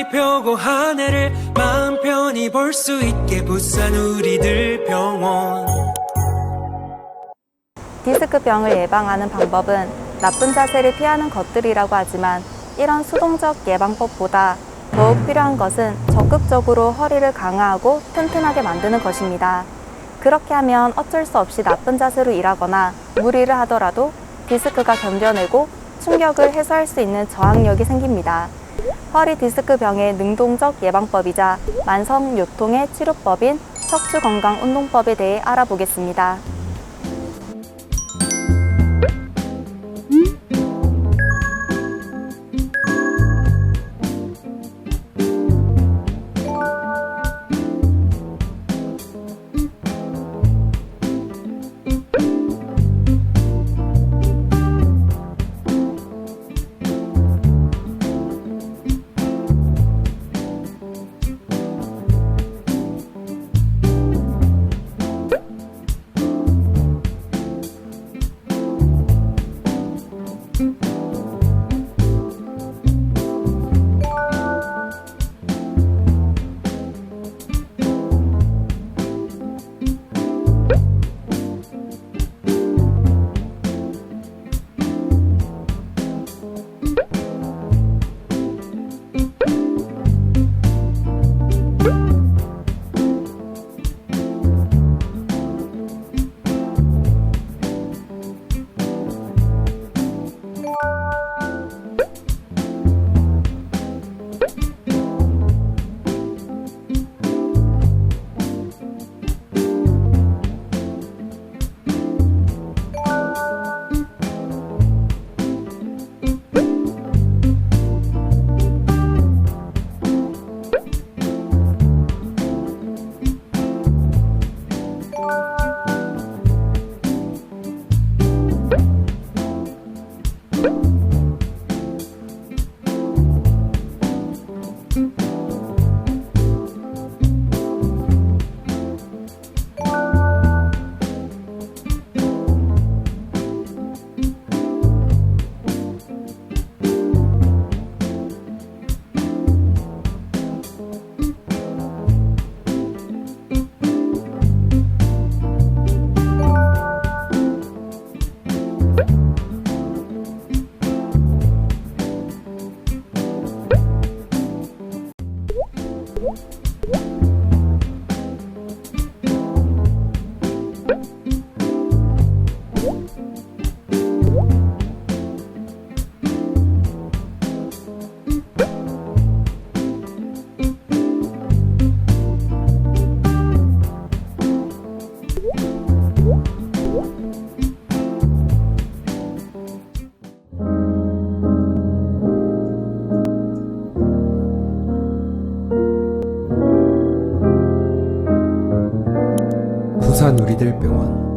다리 펴고 하늘을 마음 편히 볼 수 있게 부산 우리들 병원 디스크병을 예방하는 방법은 나쁜 자세를 피하는 것들이라고 하지만 이런 수동적 예방법보다 더욱 필요한 것은 적극적으로 허리를 강화하고 튼튼하게 만드는 것입니다. 그렇게 하면 어쩔 수 없이 나쁜 자세로 일하거나 무리를 하더라도 디스크가 견뎌내고 충격을 해소할 수 있는 저항력이 생깁니다. 허리 디스크 병의 능동적 예방법이자 만성 요통의 치료법인 척추 건강 운동법에 대해 알아보겠습니다. Música 부산 우리들 병원